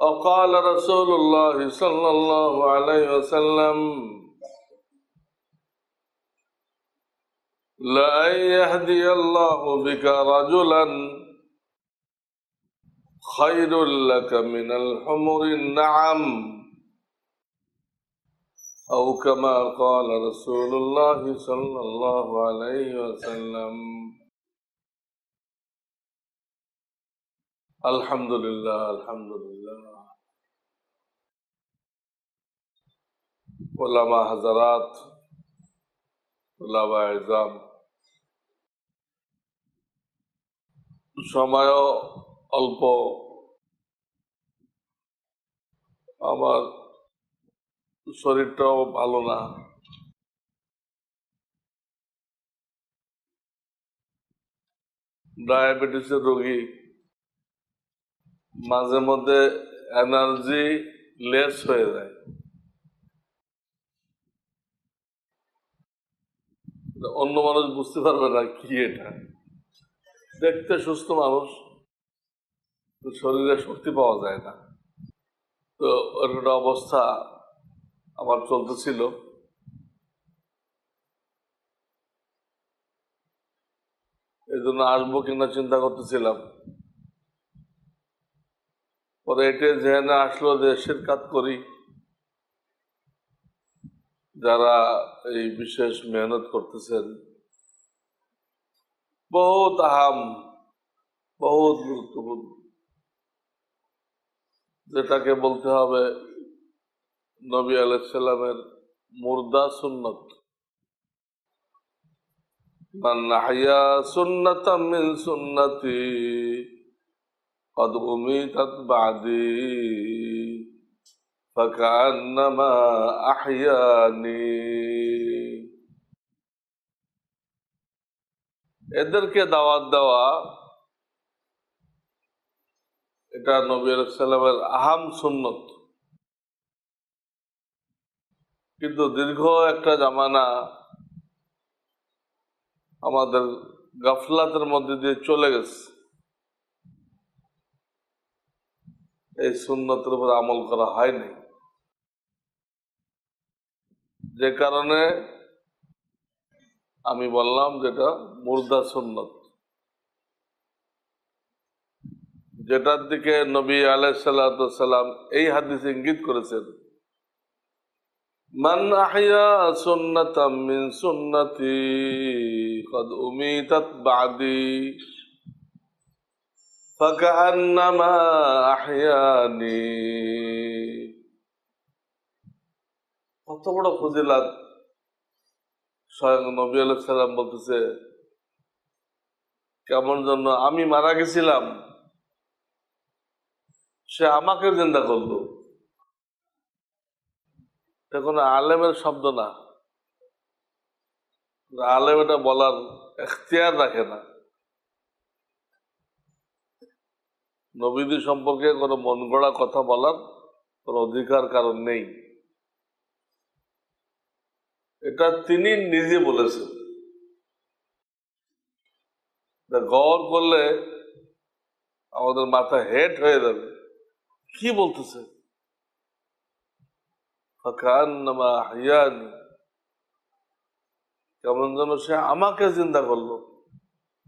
وقال رسول الله صلى الله عليه وسلم لأن يهدي الله بك رجلا خير لك من الحمر النعم. أو كما قال رسول الله صلى الله عليه وسلم الحمد لله الحمد لله. ওলামা হাজারাত, ওলামা এজাম। সময়ও অল্প। আমার শরীরটাও ভালো না। ডায়াবেটিসের রোগী। মাঝে মধ্যে এনার্জি লেস হয়ে যায়। অন্য মানুষ বুঝতে পারবে না কি এটা। দেখতে সুস্থ মানুষ শরীরে শক্তি পাওয়া যায় না। তো ওর অবস্থা আমার চলতেছিল। এই জন্য আসব কিনা চিন্তা করতেছিলাম। পরে এটা জেনে আসলো দেশের কাজ করি। যারা এই বিশেষ মেহনত করতেছেন বহুত আহাম বহুত গুরুত্বপূর্ণ যেটাকে বলতে হবে নবী আলাইসাল্লামের মুর্দা সুন্নত من أحيا سنة من سنتي قد أميتت بعدي فكأنما أحياني এদেরকে দাওয়াত দেওয়া এটা নবী সাল্লামের আহাম সুন্নত কিন্তু দীর্ঘ একটা জামানা আমাদের গাফলাতের মধ্যে দিয়ে চলে গেছে এই সুন্নতের উপর আমল করা হয়নি যে কারণে আমি বললাম যেটা মুর্দা সন্ন্যত যেটার দিকে নবী আলাইসাল্লাম এই হাদিস ইঙ্গিত করেছেন, মান কত বড় ফজিলাত। স্বয়ং নবী আলাইহিস সালাম বলতেছে, কেমন জন্য আমি মারা গেছিলাম, সে আমাকে জিন্দা করল। এটা কোনো আলেমের শব্দ না। আলেম এটা বলার এখতিয়ার রাখে না। নবীদি সম্পর্কে কোনো মন গড়া কথা বলার কোনো অধিকার কারণ নেই। এটা তিনি নিজে বলেছেন। গড় করলে আমাদের মাথা হেট হয়ে যাবে। কি বলতেছে? কেমন যেন সে আমাকে চিন্তা করল।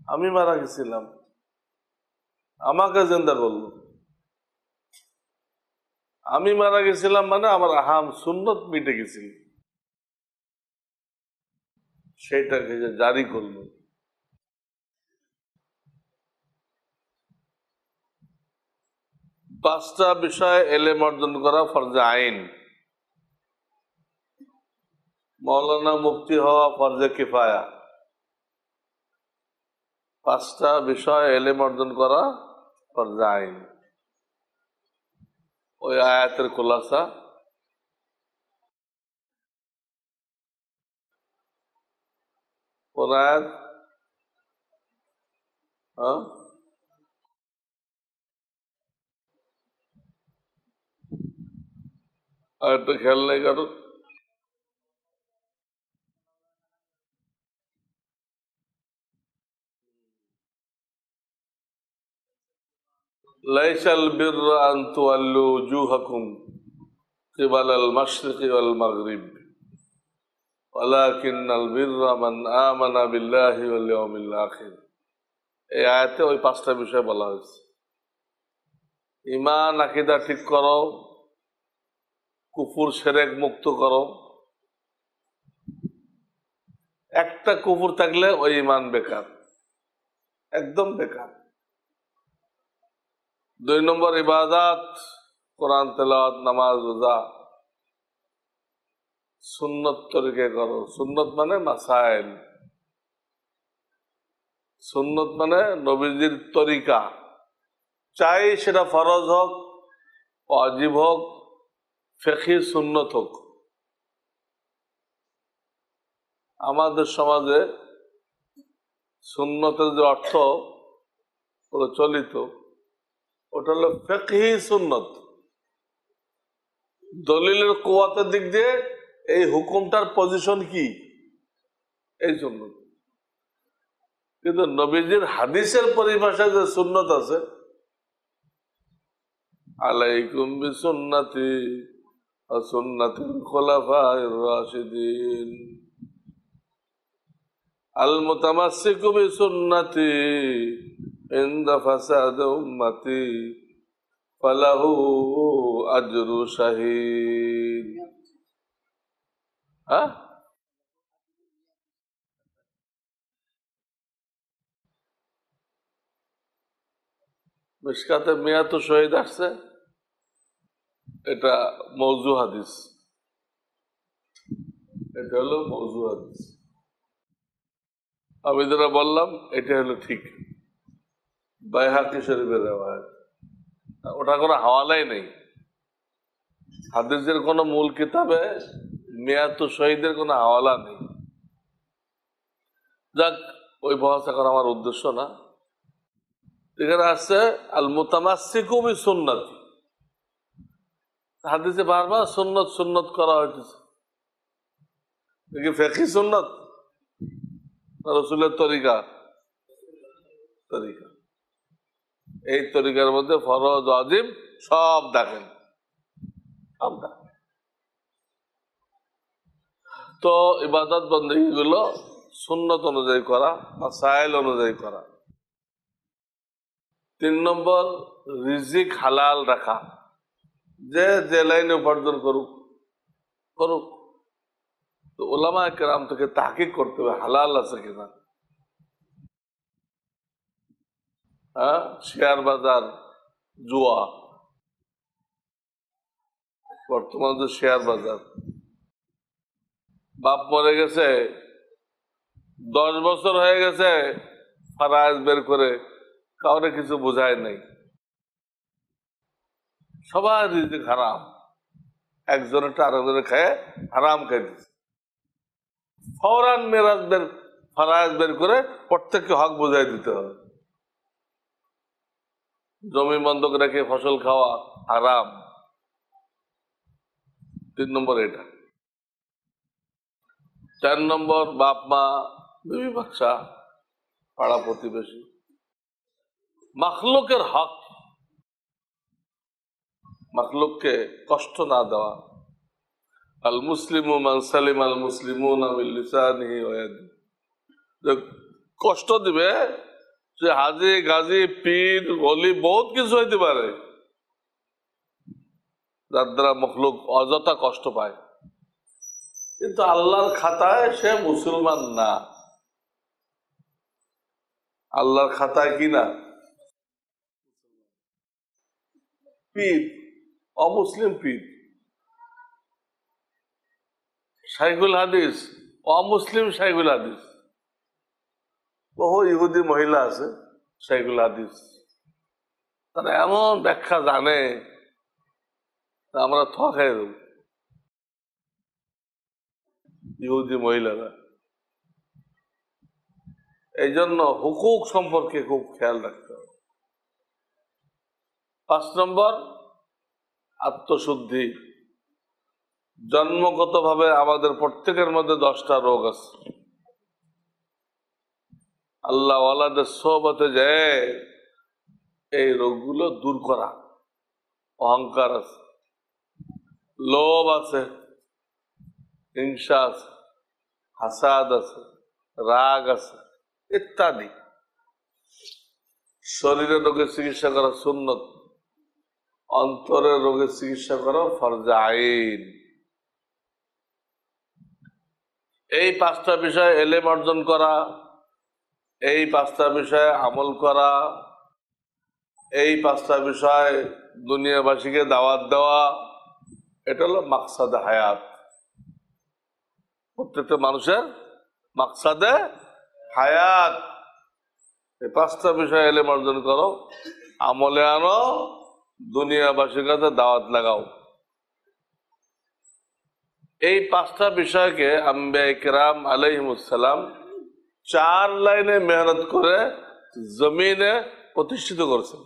আমি মারা গেছিলাম। আমাকে জিন্দা করল। আমি মারা গেছিলাম মানে আমার আহাম সুন্নত মিটে গেছিল। সেটাকে যে জারি করল। পাঁচটা বিষয় এলেম অর্জন করা ফরজে আইন। মৌলানা মুক্তি হওয়া ফরজে কিফায়া। পাঁচটা বিষয় এলেম অর্জন করা ফরজে আইন। ওই আয়াতের খোলাসা। अपराध हाँ? अर्थ तो खेलने का तो लैसल बिर अंतु अल्लू जूहकुम किबल अल मशरक वल मगरिब। এই আয়াতে ওই পাঁচটা বিষয় বলা হয়েছে। ইমান আকিদা ঠিক করো। কুফুর, সেরেক মুক্ত করো। একটা কুকুর থাকলে ওই ইমান বেকার। একদম বেকার। দুই নম্বর ইবাদাত, কোরআন তেলাওয়াত, নামাজ, রোজা। সুন্নত তরিকে করো। সুন্নত মানে মাসাইল। সুন্নত মানে নবীজির তরিকা। চাই সেটা ফরজ হোক অজীব হোক ফেকি সুন্নত হোক। আমাদের সমাজে সুন্নতের যে অর্থ প্রচলিত ওটা হলো ফেকহি সুন্নত। দলিলের কোয়াতের দিক দিয়ে এই হুকুমটার পজিশন কি? এই জন্য। কিন্তু নবীজির হাদিসের পরিভাষায় যে সুন্নত আছে, আলাইকুম খোলাফায় রাশিদিন। আল মোতামাসিকু বি সুন্নতি ফাসাদ উম্মতি, ফালাহু আজরু শাহীদ ها মিসকাতে তো শহীদ আসছে। এটা মৌজু হাদিস। এটা হলো মৌজু হাদিস। আমি যেটা বললাম, এটা হলো ঠিক। বাইহাকি শরীফের ওটা কোনো হাওয়ালাই নেই। হাদিসের কোনো মূল কিতাবে মেয়াত শহীদের কোনো হাওয়ালা নেই। যাক, ওই বহাসা করা আমার উদ্দেশ্য না। এখানে আসছে আল মুতামাসিকুমি সুন্নত হাদিসে বারবার সুন্নত সুন্নত করা হয়েছে ফেকি সুন্নত? রসুলের তরিকা। তরিকা। এই তরিকার মধ্যে ফরজ আজিম সব দেখেন। সব দেখেন। তো ইবাদত বন্দী গুলো সুন্নত অনুযায়ী করা বা সাইল অনুযায়ী করা। তিন নম্বর, রিজিক হালাল রাখা। যে যে লাইনে উপার্জন করুক করুক। তো ওলামা কেরাম থেকে তাকিক করতে হবে, হালাল আছে কিনা হ্যাঁ? শেয়ার বাজার, জুয়া। বর্তমান যে শেয়ার বাজার বাপ মরে গেছে, দশ বছর হয়ে গেছে, ফারাজ বের করে কাউরে কিছু বোঝায় নাই। সবার রিজিক হারাম। একজনেরটা আরেকজনে খায় হারাম খাই দিচ্ছে ফৌরান মেরাজ বের, ফারাজ বের করে প্রত্যেককে হক বোঝাই দিতে হবে। জমি বন্ধক রেখে ফসল খাওয়া হারাম। তিন নম্বর এটা। চার নম্বর বাপ মা বিবি বাচ্চা, পাড়া প্রতিবেশী। মাখলুকের হক, মাখলুককে কষ্ট না দেওয়া। আল মুসলিম সালিম আল মুসলিম কষ্ট দিবে, সে হাজি, গাজি, পীর অলি বহুত কিছু হইতে পারে। যার দ্বারা মখলুক অযথা কষ্ট পায়। কিন্তু আল্লাহর খাতায় সে মুসলমান না। আল্লাহর খাতায় কি না? পীর, অমুসলিম পীর। শাইখুল হাদিস, অমুসলিম শাইখুল হাদিস। বহু ইহুদি মহিলা আছে শাইখুল হাদিস। তারা এমন ব্যাখ্যা জানে আমরা থ খাই দেব ইহুদি মহিলারা। এই জন্য হুকুক সম্পর্কে খুব খেয়াল রাখতে হবে। পাঁচ নম্বর, আত্মশুদ্ধি। জন্মগতভাবে আমাদের প্রত্যেকের মধ্যে দশটা রোগ আছে। আল্লাহ সোহবতে যায় এই রোগগুলো দূর করা। অহংকার আছে। লোভ আছে। হিংসা আছে হাসাদ আছে, রাগ আছে, ইত্যাদি। শরীরের রোগের চিকিৎসা করা সুন্নত অন্তরের রোগের চিকিৎসা করা ফরজা আইন। এই পাঁচটা বিষয় এলেম অর্জন করা, এই পাঁচটা বিষয়ে আমল করা, এই পাঁচটা বিষয় দুনিয়াবাসীকে দাওয়াত দেওয়া, এটা হলো মাকসাদে হায়াত। প্রত্যেকটা মানুষের মাকসাদে হায়াত। এই পাঁচটা বিষয় এলেম অর্জন করো, আমলে আনো, দুনিয়াবাসীর কাছে দাওয়াত লাগাও। এই পাঁচটা বিষয়কে আম্বে ইকরাম আলাইহিমুসালাম চার লাইনে মেহনত করে জমিনে প্রতিষ্ঠিত করেছেন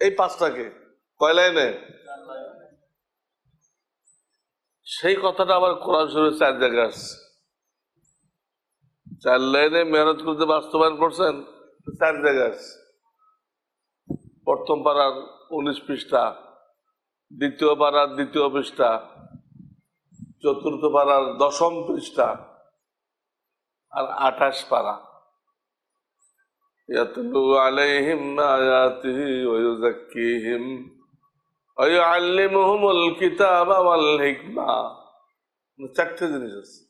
এই পাঁচটাকে কয় লাইনে? সেই কথাটা আবার কোরআন শরীফ চার জায়গায় আসছে। চার লাইনে মেহনত করতে বাস্তবায়ন করছেন, চার জায়গায় প্রথম পাড়ার উনিশ পৃষ্ঠা, দ্বিতীয় পাড়ার দ্বিতীয় পৃষ্ঠা, চতুর্থ পাড়ার দশম পৃষ্ঠা, আর আঠাশ পাড়া। ওয়া ইউযাক্কিহিম ওয়া ইউআল্লিমুহুমুল কিতাবা ওয়াল হিকমা। চারটে জিনিস আছে।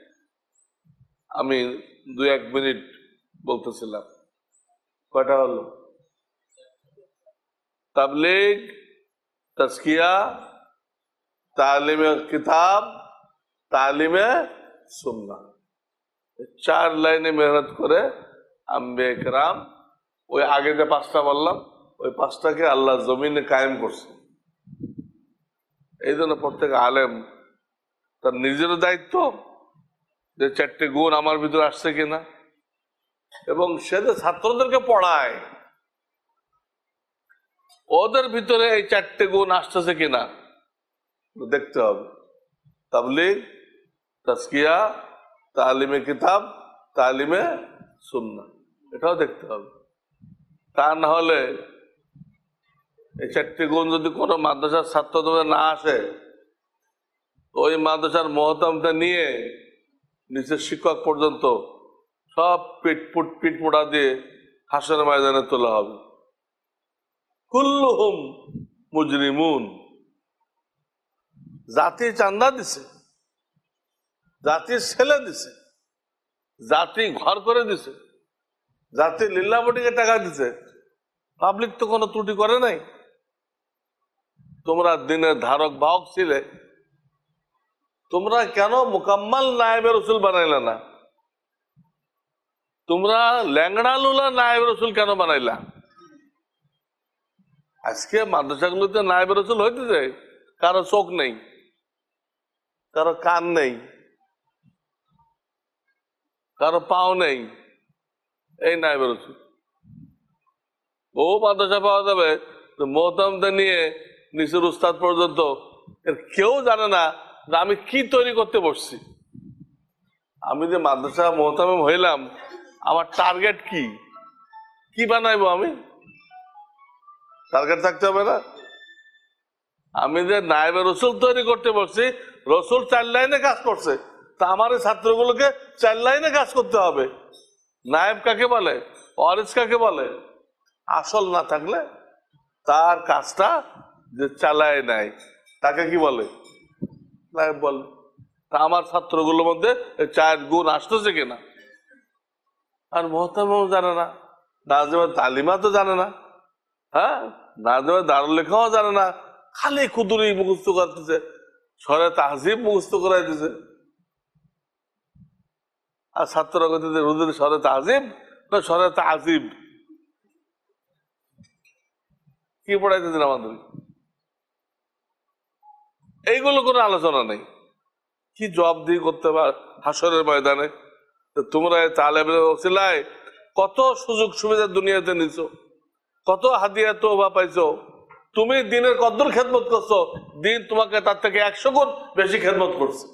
আমি দুই, এক মিনিট বলতেছিলাম। কয়টা হলো? তাবলিগ তস্কিয়া তালিমে কিতাব, তালিমে সুন্না চার লাইনে মেহনত করে আম্বে একরাম ওই আগে যে পাঁচটা বললাম, ওই পাঁচটাকে আল্লাহ জমিনে কায়েম করছে। এই জন্য প্রত্যেক আলেম তার নিজেরও দায়িত্ব যে চারটে গুণ আমার ভিতরে আসছে কিনা? এবং সে যে ছাত্রদেরকে পড়ায়, ওদের ভিতরে এই চারটে গুণ আসতেছে কিনা? দেখতে হবে। তাবলিগ তাস্কিয়া তালিমে কিতাব, তালিমে সুন্না এটাও দেখতে হবে। তা না হলে এই চারটি গুণ যদি কোনো মাদ্রাসার ছাত্রদের না আসে, ওই মাদ্রাসার মহতামটা নিয়ে নিচের শিক্ষক পর্যন্ত সব পিট পুট মোড়া দিয়ে হাসের ময়দানে তোলা হবে। কুল্লুহুম মুজরিমুন। জাতি চান্দা দিছে, জাতি ছেলে দিছে, জাতি ঘর করে দিছে, জাতি লীলাবটিকে টাকা দিছে। পাবলিক তো কোনো ত্রুটি করে নাই। তোমরা দিনের ধারক, বাহক ছিলে তোমরা কেন মোকাম্মাল নায়েব রসুল বানাইলে না? তোমরা ল্যাংড়া লুলা নায়েব রসুল কেন বানাইলা? আজকে মাদ্রাসাগুলোতে নায়েব রসুল হইতেছে, কারও চোখ নেই, কারও কান নেই, কারও পাও নেই, এই নায়েব রসুল। ও মাদ্রাসা পাওয়া যাবে মোহতামদের নিয়ে নিচের উস্তাদ পর্যন্ত কেউ জানে না যে আমি কি তৈরি করতে বসছি? আমি যে মাদ্রাসা মোহতামিম হইলাম, আমার টার্গেট কি? কি বানাইবো আমি? টার্গেট থাকতে হবে না? আমি যে নায়েবের রসুল তৈরি করতে বসছি, রসুল চার লাইনে কাজ করছে, তা আমার ছাত্রগুলোকে চার লাইনে কাজ করতে হবে। নায়েব কাকে বলে? অরিস কাকে বলে? আসল না থাকলে তার কাজটা যে চালায় নাই, তাকে কি বলে? নায়েব বলে। তা আমার ছাত্রগুলোর মধ্যে চার গুণ আসতেছে কিনা? আর মহতামাও জানে না নাজেমের তালিমা তো জানে না হ্যাঁ? নাজেমের দারুল লেখাও জানে না, খালি কুদুরি মুখস্থ করতেছে সরে তাহজিব মুখস্থ করাই দিছে। আর ছাত্ররা করতেছে হুজুর সরে তাহজিব না সরে তাহজিব কি পড়াইতেছেন আমাদের? এইগুলো কোনো আলোচনা নেই। কি জবাব দিয়ে করতে পার হাসরের ময়দানে? তোমরা তালেবের ওসিলায় কত সুযোগ সুবিধা দুনিয়াতে নিছো? কত হাদিয়া তো বা পাইছো? তুমি দিনের কদ্দুর খেদমত করছ, দিন তোমাকে তার থেকে একশো গুণ বেশি খেদমত করছে।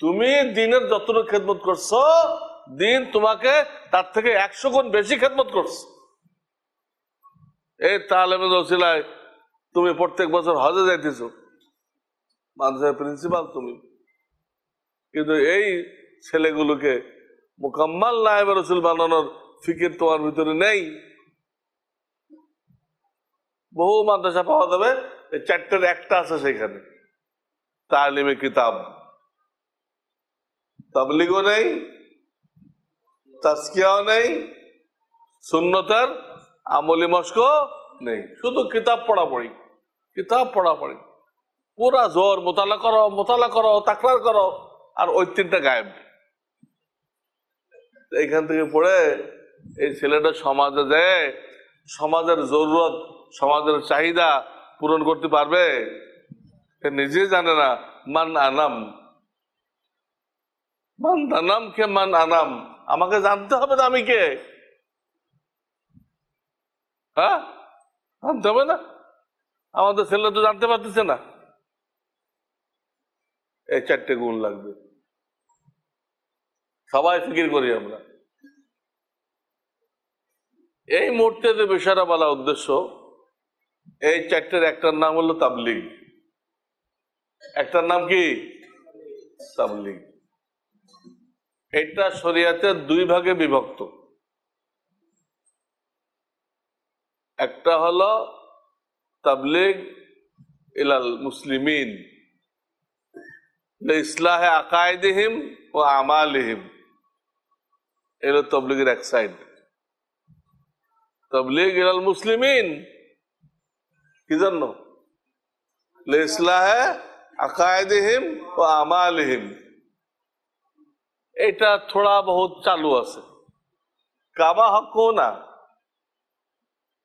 তুমি দিনের যতটুকু খেদমত করছ, দিন তোমাকে তার থেকে একশো গুণ বেশি খেদমত করছে। এই তালেবের ওসিলায় তুমি প্রত্যেক বছর হজে যাইতেছো। মাদ্রাসার প্রিন্সিপাল তুমি। কিন্তু এই ছেলেগুলোকে মোকাম্মাল নায়েব রসুল বানানোর ফিকির তোমার ভিতরে নেই। বহু মাদ্রাসা পাওয়া যাবে চারটের একটা আছে সেখানে। তালিমে কিতাব। তাবলিগও নেই তাস্কিয়াও নেই, সুন্নতার আমলি মস্ক নেই। শুধু কিতাব পড়াপড়ি কিতাব পড়াপড়ি। পুরা জোর, মোতালা করো মোতালা করো, তাকরার করো, আর ওই তিনটা গায়েব। এইখান থেকে পড়ে এই ছেলেটা সমাজে যায় সমাজের জরুরত, সমাজের চাহিদা পূরণ করতে পারবে নিজে জানে না, মান আনাম। মান আনাম কে মান আনাম? আমাকে জানতে হবে না আমি কে? হ্যাঁ? জানতে হবে না? আমাদের ছেলে তো জানতে পারতেছে না। এই চারটে গুণ লাগবে। সবাই ফিকির করি আমরা। এই মুহূর্তে যে বিষয়টা বলা উদ্দেশ্য, এই চারটের একটার নাম হলো তাবলিগ। একটার নাম কি? তাবলিগ। এটা শরিয়াতের দুই ভাগে বিভক্ত। একটা হলো তাবলিগ ইলাল মুসলিমিন। ইসলাহে আকায়দিহিম ও আমালিহিম। এলো তবলিগের এক সাইড তবলিগ ইলাল মুসলিমিন। কি জন্য? ইসলাহে আকায়দিহিম ও আমালিহিম। এটা থোড়া বহুত চালু আছে। কাবা হক না।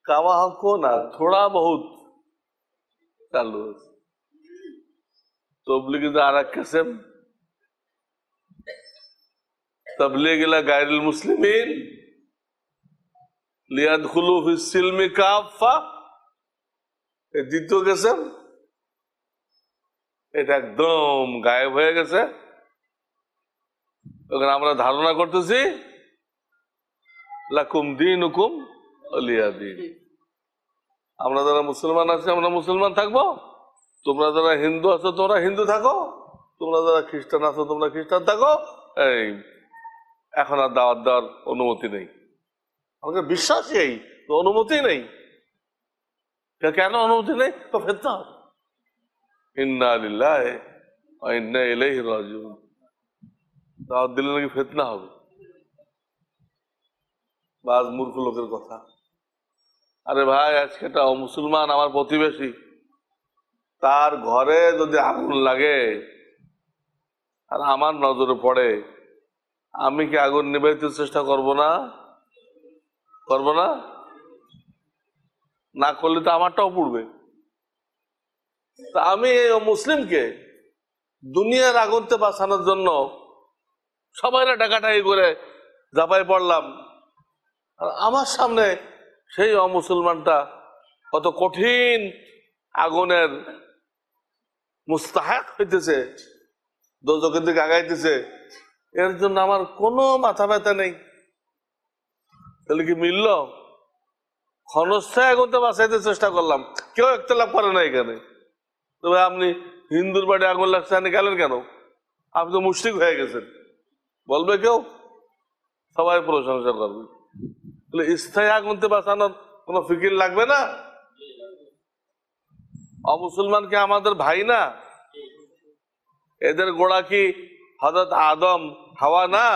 কাবা হক না, থোড়া বহুত চালু আছে। আর এক কিসম ফিস সিলমি কাফা দ্বিতীয় কিসম এটা একদম গায়েব হয়ে গেছে। ওখানে আমরা ধারণা করতেছি, লাকুম দিন হুকুম অলিয়া দিন। আমরা যারা মুসলমান আছি, আমরা মুসলমান থাকব? তোমরা যারা হিন্দু আছো, তোমরা হিন্দু থাকো। তোমরা যারা খ্রিস্টান আছো, তোমরা খ্রিস্টান থাকো। এই, এখন আর দাওয়াত দেওয়ার অনুমতি নেই। আমাকে বিশ্বাসই এই অনুমতি নেই। কেন অনুমতি নেই? তো হবে। ইন্না লিল্লাহি ওয়া ইন্না ইলাইহি রাজিউন। দাওয়াত দিলে নাকি ফেতনা হবে। বাজ মূর্খ লোকের কথা। আরে ভাই, আজকে একটা মুসলমান, আমার প্রতিবেশী। তার ঘরে যদি আগুন লাগে আর আমার নজরে পড়ে, আমি কি আগুন নিবাইতে চেষ্টা করব না? করব না? না করলে তো আমারটাও পড়বে। তা আমি এই মুসলিমকে দুনিয়ার আগুনতে বাঁচানোর জন্য সবাই ডাকাটাকি করে জাপাই পড়লাম। আর আমার সামনে সেই অমুসলমানটা কত কঠিন আগুনের মুস্তাহাক হইতেছে দোজকের দিকে আগাইতেছে, এর জন্য আমার কোনো মাথা ব্যথা নেই। তাহলে কি মিলল? ক্ষণস্থায় আগুনতে বাঁচাইতে চেষ্টা করলাম। কেউ একতলাপ করে না এখানে। তবে আপনি হিন্দুর বাড়ি আগুন লাগছে, আপনি গেলেন কেন? আপনি তো মুশরিক হয়ে গেছেন। বলবে কেউ? সবাই প্রশংসা করবে। তাহলে স্থায়ী আগুনতে বাঁচানোর কোনো ফিকির লাগবে না? অমুসলমান কি আমাদের ভাই না? এদের গোড়া কি হজরত আদম হাওয়া না?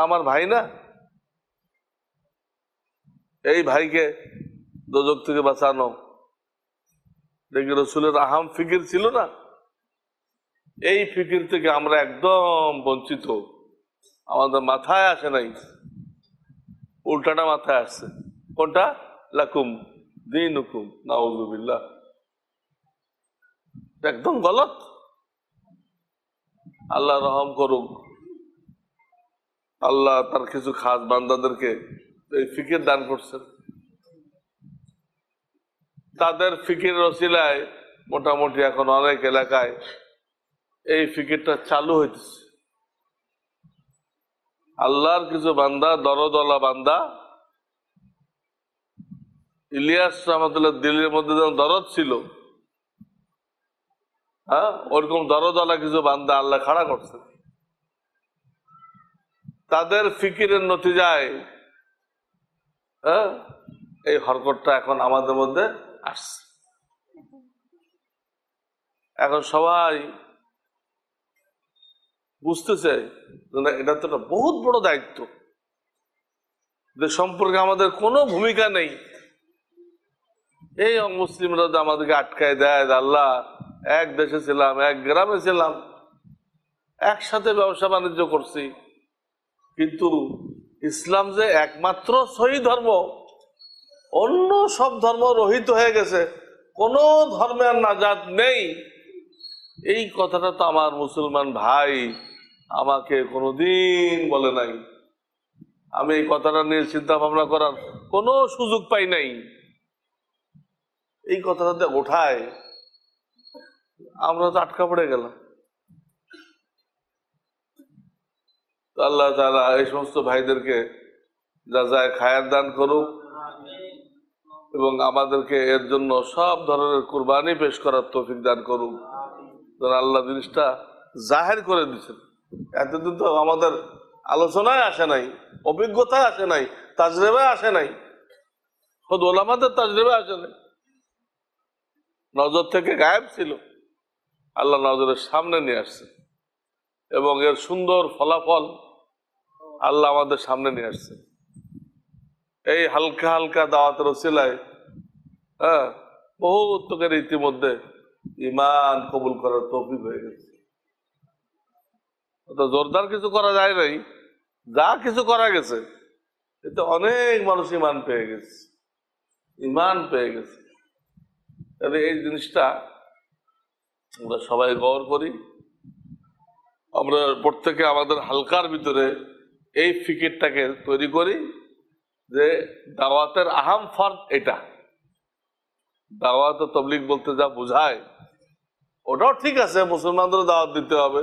আমার ভাই না? এই ভাইকে দোজক থেকে বাঁচানো। দেখি রসুলের আহাম ফিকির ছিল না? এই ফিকির থেকে আমরা একদম বঞ্চিত। আমাদের মাথায় আসে নাই। উল্টাটা মাথায় আসছে। কোনটা? লাকুম। দিন হুকুম নাউজুবিল্লাহ একদম গলত। আল্লাহ রহম করুক। আল্লাহ তার কিছু খাস বান্দাদেরকে এই ফিকির দান করছেন। তাদের ফিকির রসিলায় মোটামুটি এখন অনেক এলাকায় এই ফিকিরটা চালু হইতেছে। আল্লাহর কিছু বান্দা দরদলা বান্দা ইলিয়াস রহমতুল্লাহ দিল্লির মধ্যে যেমন দরদ ছিল হ্যাঁ ওরকম দরদলা কিছু বান্দা আল্লাহ খাড়া করছে। তাদের ফিকিরের নতিজায় হ্যাঁ এই হরকতটা এখন আমাদের মধ্যে আসছে। এখন সবাই বুঝতেছে এটা তো একটা বহুত বড় দায়িত্ব। যে সম্পর্কে আমাদের কোনো ভূমিকা নেই। এই মুসলিমরা যে আমাদেরকে আটকায় দেয় আল্লাহ, এক দেশে ছিলাম, এক গ্রামে ছিলাম, একসাথে ব্যবসা বাণিজ্য করছি। কিন্তু ইসলাম যে একমাত্র সহি ধর্ম, অন্য সব ধর্ম রহিত হয়ে গেছে, কোনো ধর্মের নাজাত নেই। এই কথাটা তো আমার মুসলমান ভাই আমাকে কোনোদিন বলে নাই। আমি এই কথাটা নিয়ে চিন্তা ভাবনা করার কোনো সুযোগ পাই নাই। এই কথাটাতে ওঠায়, আমরা তো আটকা পড়ে গেলাম। আল্লাহ তারা এই সমস্ত ভাইদেরকে যা যায় খায়ের দান করুক এবং আমাদেরকে এর জন্য সব ধরনের কুরবানি পেশ করার তৌফিক দান করুক। আল্লাহ জিনিসটা জাহের করে দিচ্ছেন এতদিন তো আমাদের আলোচনায় আসে নাই, অভিজ্ঞতায় আসে নাই তাজরেবায় আসে নাই। খোদ ওলামাদের তাজরেবায় আসে নাই। নজর থেকে গায়েব ছিল। আল্লাহ নজরের সামনে নিয়ে আসছে। এবং এর সুন্দর ফলাফল আল্লাহ আমাদের সামনে নিয়ে আসছে। এই হালকা হালকা দাওয়াত ওসিলায় হ্যাঁ বহুত লোকের ইতিমধ্যে ইমান কবুল করার তৌফিক হয়ে গেছে। অত জোরদার কিছু করা যায় নাই, যা কিছু করা গেছে, এতে অনেক মানুষ ইমান পেয়ে গেছে। ইমান পেয়ে গেছে। তাহলে এই জিনিসটা আমরা সবাই গৌর করি। আমরা প্রত্যেকে আমাদের হালকার ভিতরে এই ফিকিরটাকে তৈরি করি যে দাওয়াতের আহাম ফর্দ এটা। দাওয়াত তবলিক বলতে যা বোঝায়, ওটাও ঠিক আছে মুসলমানদের দাওয়াত দিতে হবে।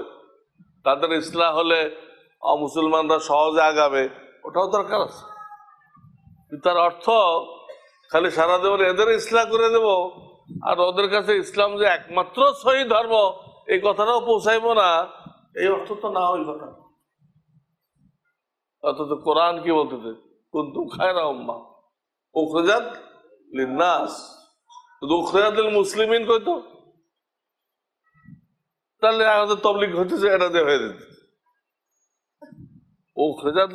তাদের ইসলাম হলে মুসলমানরা সহজে আগাবে, ওটাও দরকার আছে। তার অর্থ, খালি সারা দেব এদের ইসলাম করে দেব আর ওদের কাছে ইসলাম যে একমাত্র সহি ধর্ম, এই কথাটাও পৌঁছাইবো না। এই অর্থ তো না ওই কথা অথচ কোরআন কি বলতেছে? তাহলে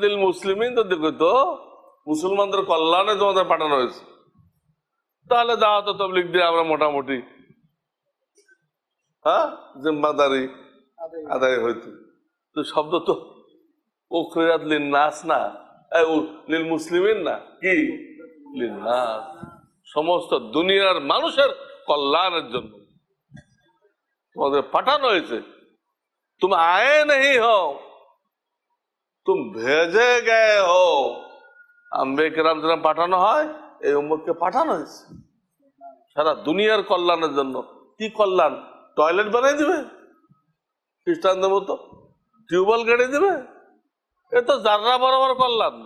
লিল তো, মুসলমানদের কল্যাণে তোমাদের পাঠানো হয়েছে। তাহলে দাওয়াত তবলিক দিয়ে আমরা মোটামুটি হ্যাঁ? জিম্মাদারি আদায়। হইতো। তো শব্দ তো ও খৈরাত নাস না? লিল মুসলিমের না? কি? লিন সমস্ত দুনিয়ার মানুষের কল্যাণের জন্য। তোমাদের পাঠানো হয়েছে। তুমি আয়ে নেই হও। তুমি ভেজে গে হো আম্বে কেরাম যেরকম পাঠানো হয় এই উম্মতকে পাঠানো হয়েছে। সারা দুনিয়ার কল্যাণের জন্য। কি কল্যাণ? টয়লেট বানাই দিবে? খ্রিস্টানদের মতো? টিউবওয়েল কেটে দিবে? এ তো যাররা বরাবর কল্যাণ।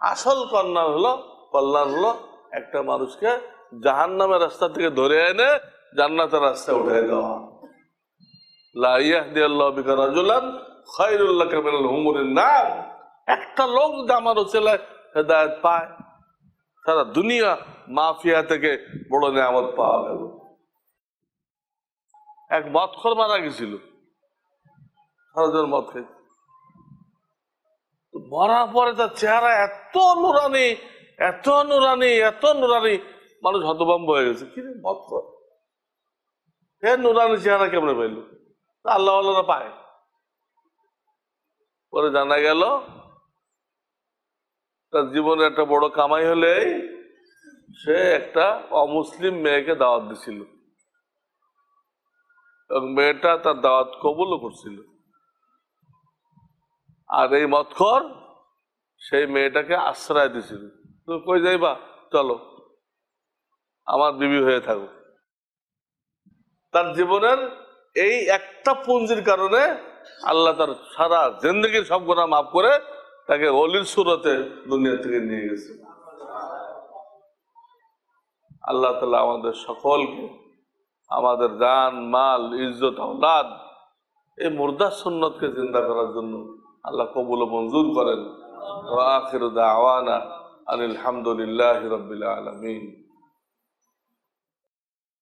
আসল কল্যাণ হলো কল্যাণ হলো একটা মানুষকে জাহান নামের রাস্তা থেকে ধরে এনে জান্নাতের রাস্তায় উঠে দেওয়া। একটা লোক যদি আমার ছেলে হেদায়েত পায় সারা দুনিয়া মাফিয়া থেকে বড় নিয়ামত পাওয়া গেল। এক মদখর মারা গেছিল। সারাজন মদ খেয়েছে তো মরার পরে তার চেহারা এত নুরানি এত নুরানি এত নুরানি, মানুষ হতভম্ব হয়ে গেছে। কি রে মদখর? হে নুরানি চেহারা কেমনে পাইল? আল্লাহ পায়। পরে জানা গেল তার জীবনে একটা বড় কামাই হলে সে একটা অমুসলিম মেয়েকে দাওয়াত দিছিল। এবং মেয়েটা তার দাওয়াত কবুলও করছিল। আর এই মৎখর সেই মেয়েটাকে আশ্রয় দিছিল। তুমি কই যাইবা? চলো, আমার বিবি হয়ে থাকো। তার জীবনের এই একটা পুঞ্জির কারণে আল্লাহ তার সারা জিন্দগির সব গোনা মাফ করে তাকে অলির সুরতে দুনিয়া থেকে নিয়ে গেছে। আল্লাহ তালা আমাদের সকলকে আমাদের দান মাল, ইজ্জত আওলাদ এই মুর্দা সুন্নতকে জিন্দা করার জন্য আল্লাহ কবুল মঞ্জুর করেন। আখির দাওয়ানা আনিল হামদুলিল্লাহ রবিল আলমিন।